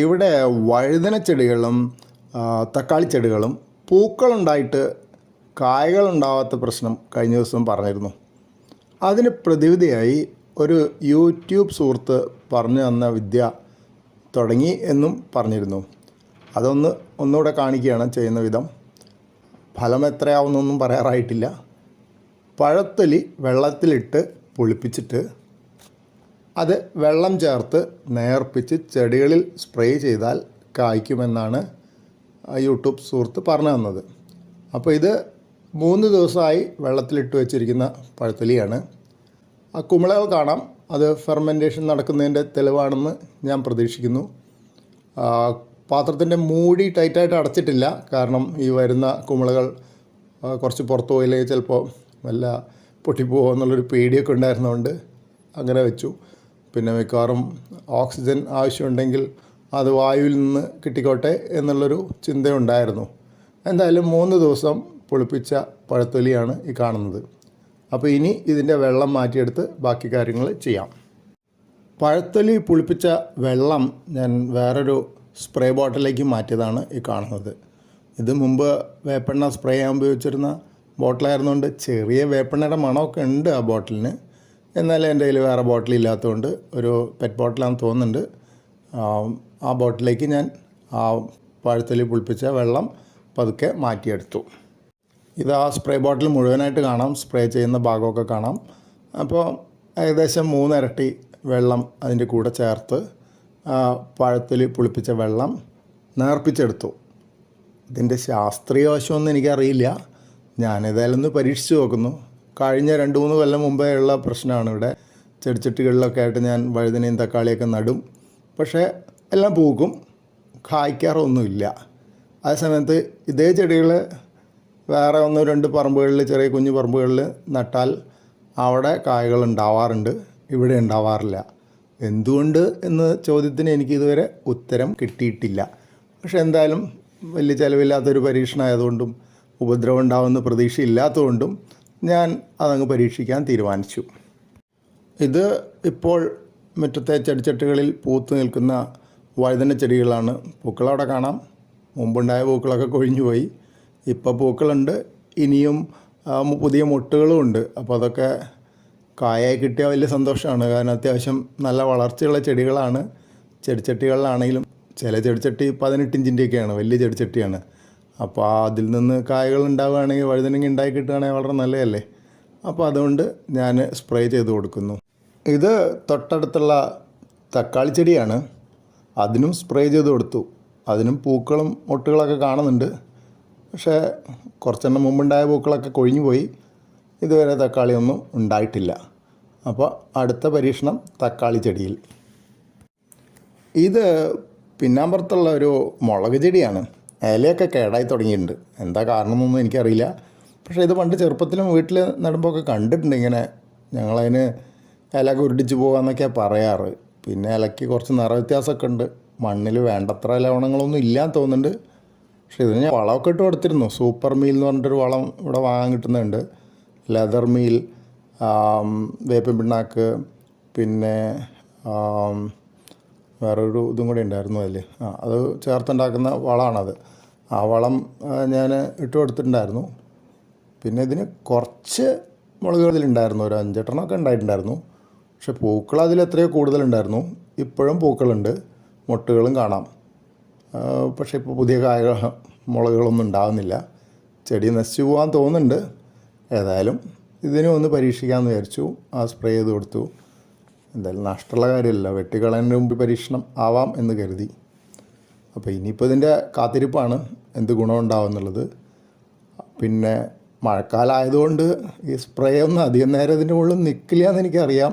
ഇവിടെ വഴുതന ചെടികളും തക്കാളി ചെടികളും പൂക്കളുണ്ടായിട്ട് കായകളുണ്ടാവാത്ത പ്രശ്നം കഴിഞ്ഞ ദിവസം പറഞ്ഞിരുന്നു. അതിന് പ്രതിവിധിയായി ഒരു യൂട്യൂബ് സുഹൃത്ത് പറഞ്ഞു തന്ന വിദ്യ തുടങ്ങി എന്നും പറഞ്ഞിരുന്നു. അതൊന്ന് ഒന്നുകൂടെ കാണിക്കുകയാണ് ചെയ്യുന്ന വിധം. ഫലം എത്രയാവുന്നൊന്നും പറയാറായിട്ടില്ല. പഴത്തൊലി വെള്ളത്തിലിട്ട് പുളിപ്പിച്ചിട്ട് അത് വെള്ളം ചേർത്ത് നേർപ്പിച്ച് ചെടികളിൽ സ്പ്രേ ചെയ്താൽ കായ്ക്കുമെന്നാണ് യൂട്യൂബ് സുഹൃത്ത് പറഞ്ഞു തന്നത്. അപ്പോൾ ഇത് മൂന്ന് ദിവസമായി വെള്ളത്തിലിട്ട് വെച്ചിരിക്കുന്ന പഴത്തൊലിയാണ്. ആ കുമിളകൾ കാണാം. അത് ഫെർമെന്റേഷൻ നടക്കുന്നതിന്റെ തെളിവാണെന്ന് ഞാൻ പ്രതീക്ഷിക്കുന്നു. പാത്രത്തിന്റെ മൂടി ടൈറ്റായിട്ട് അടച്ചിട്ടില്ല. കാരണം ഈ വരുന്ന കുമിളകൾ കുറച്ച് പുറത്ത് പോയില്ലെങ്കിൽ ചിലപ്പോൾ വല്ല പൊട്ടിപ്പോകുമോ എന്നുള്ളൊരു പേടിയൊക്കെ ഉണ്ടായിരുന്നതുകൊണ്ട് അങ്ങനെ വെച്ചു. പിന്നെ മിക്കവാറും ഓക്സിജൻ ആവശ്യമുണ്ടെങ്കിൽ അത് വായുവിൽ നിന്ന് കിട്ടിക്കോട്ടെ എന്നുള്ളൊരു ചിന്തയുണ്ടായിരുന്നു. എന്തായാലും മൂന്ന് ദിവസം പുളിപ്പിച്ച പഴത്തൊലിയാണ് ഈ കാണുന്നത്. അപ്പോൾ ഇനി ഇതിന്റെ വെള്ളം മാറ്റിയെടുത്ത് ബാക്കി കാര്യങ്ങൾ ചെയ്യാം. പഴത്തൊലി പുളിപ്പിച്ച വെള്ളം ഞാൻ വേറൊരു സ്പ്രേ ബോട്ടിലേക്ക് മാറ്റിയതാണ് ഈ കാണുന്നത്. ഇത് മുമ്പ് വേപ്പെണ്ണ സ്പ്രേ ചെയ്യാൻ ഉപയോഗിച്ചിരുന്ന ബോട്ടിലായിരുന്നുകൊണ്ട് ചെറിയ വേപ്പെണ്ണയുടെ മണമൊക്കെ ഉണ്ട് ആ ബോട്ടിലിന്. എന്നാൽ എന്റെ കയ്യിൽ വേറെ ബോട്ടിൽ ഇല്ലാത്തതുകൊണ്ട് ഒരു പെറ്റ് ബോട്ടിലാണെന്ന് തോന്നുന്നുണ്ട്. ആ, ബോട്ടിലേക്ക് ഞാൻ ആ പഴുത്തലി പുളിപ്പിച്ച വെള്ളം പതുക്കെ മാറ്റിയെടുത്തു. ഇത് ആ സ്പ്രേ ബോട്ടിൽ മുഴുവനായിട്ട് കാണാം സ്പ്രേ ചെയ്യുന്ന ഭാഗമൊക്കെ കാണാം. അപ്പോൾ ഏകദേശം മൂന്നിരട്ടി വെള്ളം അതിന്റെ കൂടെ ചേർത്ത് പഴത്തിൽ പുളിപ്പിച്ച വെള്ളം നേർപ്പിച്ചെടുത്തു. ഇതിന്റെ ശാസ്ത്രീയ വശമൊന്നും എനിക്കറിയില്ല. ഞാനേതായാലും ഒന്ന് പരീക്ഷിച്ച് നോക്കുന്നു. കഴിഞ്ഞ രണ്ട് മൂന്ന് കൊല്ലം മുമ്പേ ഉള്ള പ്രശ്നമാണ് ഇവിടെ. ചെടിച്ചട്ടികളിലൊക്കെ ആയിട്ട് ഞാൻ വഴുതനയും തക്കാളിയൊക്കെ നടും. പക്ഷേ എല്ലാം പൂക്കും. കായ്ക്കാറൊന്നുമില്ല. ആ സമയത്ത് ഇതേ ചെടികൾ വേറെ ഒന്ന് രണ്ട് പറമ്പുകളിൽ ചെറിയ കുഞ്ഞു പറമ്പുകളിൽ നട്ടാൽ അവിടെ കായകൾ ഉണ്ടാവാറുണ്ട്. ഇവിടെ ഉണ്ടാവാറില്ല. എന്തുകൊണ്ട് എന്ന ചോദ്യത്തിന് എനിക്ക് ഇതുവരെ ഉത്തരം കിട്ടിയിട്ടില്ല. പക്ഷെ എന്തായാലും വലിയ ചിലവില്ലാത്തൊരു പരീക്ഷണമായതുകൊണ്ടും ഉപദ്രവം ഉണ്ടാവുമെന്ന് പ്രതീക്ഷയില്ലാത്തതുകൊണ്ടും ഞാൻ അതങ്ങ് പരീക്ഷിക്കാൻ തീരുമാനിച്ചു. ഇത് ഇപ്പോൾ മുറ്റത്തെ ചെടിച്ചട്ടികളിൽ പൂത്തു നിൽക്കുന്ന വഴുതന ചെടികളാണ്. പൂക്കളവിടെ കാണാം. മുമ്പുണ്ടായ പൂക്കളൊക്കെ കൊഴിഞ്ഞുപോയി ഇപ്പോൾ പൂക്കളുണ്ട്. ഇനിയും പുതിയ മുട്ടുകളും ഉണ്ട്. അപ്പോൾ അതൊക്കെ കായായി കിട്ടിയ വലിയ സന്തോഷമാണ്. കാരണം അത്യാവശ്യം നല്ല വളർച്ചയുള്ള ചെടികളാണ്. ചെടിച്ചട്ടികളിലാണെങ്കിലും ചില ചെടിച്ചട്ടി പതിനെട്ട് ഇഞ്ചിന്റെയൊക്കെയാണ്. വലിയ ചെടിച്ചട്ടിയാണ്. അപ്പോൾ അതിൽ നിന്ന് കായകൾ ഉണ്ടാവുകയാണെങ്കിൽ വഴുതനങ്ങ ഉണ്ടായി കിട്ടുകയാണെങ്കിൽ വളരെ നല്ലതല്ലേ? അപ്പോൾ അതുകൊണ്ട് ഞാൻ സ്പ്രേ ചെയ്ത് കൊടുക്കുന്നു. ഇത് തൊട്ടടുത്തുള്ള തക്കാളി ചെടിയാണ്. അതിനും സ്പ്രേ ചെയ്ത് കൊടുത്തു. അതിനും പൂക്കളും മൊട്ടുകളൊക്കെ കാണുന്നുണ്ട്. പക്ഷേ കുറച്ചെണ്ണം മുമ്പുണ്ടായ പൂക്കളൊക്കെ കൊഴിഞ്ഞു പോയി ഇതുവരെ തക്കാളിയൊന്നും ഉണ്ടായിട്ടില്ല. അപ്പോൾ അടുത്ത പരീക്ഷണം തക്കാളി ചെടിയിൽ. ഇത് പിന്നാമ്പുറത്തുള്ള ഒരു മുളക് ചെടിയാണ്. ഇലയൊക്കെ കേടായി തുടങ്ങിയിട്ടുണ്ട്. എന്താ കാരണമെന്നൊന്നും എനിക്കറിയില്ല. പക്ഷേ ഇത് പണ്ട് ചെറുപ്പത്തിലും വീട്ടിൽ നടുമ്പോൾ ഒക്കെ കണ്ടിട്ടുണ്ട് ഇങ്ങനെ ഞങ്ങളതിന് ഇല കുരുടിച്ച് പോകാമെന്നൊക്കെയാണ് പറയാറ്. പിന്നെ ഇലയ്ക്ക് കുറച്ച് നിറവ്യത്യാസമൊക്കെ ഉണ്ട്. മണ്ണിൽ വേണ്ടത്ര ലവണങ്ങളൊന്നും ഇല്ലാന്ന് തോന്നുന്നുണ്ട്. പക്ഷേ ഇതിന് ഞാൻ വളമൊക്കെ ഇട്ട് കൊടുത്തിരുന്നു. സൂപ്പർ മീൽ എന്ന് പറഞ്ഞിട്ടൊരു വളം ഇവിടെ വാങ്ങാൻ കിട്ടുന്നുണ്ട്. ലെതർ മീൽ വേപ്പൻ പിണ്ണാക്ക് പിന്നെ വേറൊരു ഇതും കൂടി ഉണ്ടായിരുന്നു അതിൽ ആ അത് ചേർത്തുണ്ടാക്കുന്ന വളമാണത്. ആ വളം ഞാൻ ഇട്ട് കൊടുത്തിട്ടുണ്ടായിരുന്നു. പിന്നെ ഇതിന് കുറച്ച് മുളക് ഇതിലുണ്ടായിരുന്നു ഒരു അഞ്ചെട്ടെണ്ണമൊക്കെ ഉണ്ടായിട്ടുണ്ടായിരുന്നു. പക്ഷെ പൂക്കൾ അതിൽ എത്രയോ കൂടുതലുണ്ടായിരുന്നു. ഇപ്പോഴും പൂക്കളുണ്ട്. മുട്ടുകളും കാണാം. പക്ഷേ ഇപ്പോൾ പുതിയ കായ മുളകുകളൊന്നും ഉണ്ടാകുന്നില്ല ചെടി നശിച്ചു പോകാൻ തോന്നുന്നുണ്ട്. ഏതായാലും ഇതിനും ഒന്ന് പരീക്ഷിക്കാമെന്ന് വിചാരിച്ചു. ആ സ്പ്രേ ചെയ്ത് കൊടുത്തു. എന്തായാലും നഷ്ടമുള്ള കാര്യമല്ല. വെട്ടിക്കളയുന്നതിന് മുമ്പ് പരീക്ഷണം ആവാം എന്ന് കരുതി. അപ്പോൾ ഇനിയിപ്പോൾ ഇതിന്റെ കാത്തിരിപ്പാണ് എന്ത് ഗുണമുണ്ടാവും എന്നുള്ളത്. പിന്നെ മഴക്കാലമായതുകൊണ്ട് ഈ സ്പ്രേ ഒന്നും അധികം നേരം ഇതിന്റെ മുകളിൽ നിൽക്കില്ല എന്ന് എനിക്കറിയാം.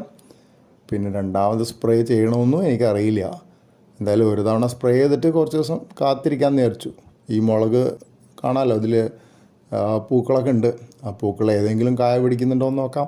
പിന്നെ രണ്ടാമത് സ്പ്രേ ചെയ്യണമെന്നും എനിക്കറിയില്ല. എന്തായാലും ഒരു തവണ സ്പ്രേ ചെയ്തിട്ട് കുറച്ച് ദിവസം കാത്തിരിക്കാൻ വിചാരിച്ചു. ഈ മുളക് കാണാമല്ലോ അതിൽ പൂക്കളൊക്കെ ഉണ്ട്. ആ പൂക്കൾ ഏതെങ്കിലും കായ പിടിക്കുന്നുണ്ടോ എന്ന് നോക്കാം.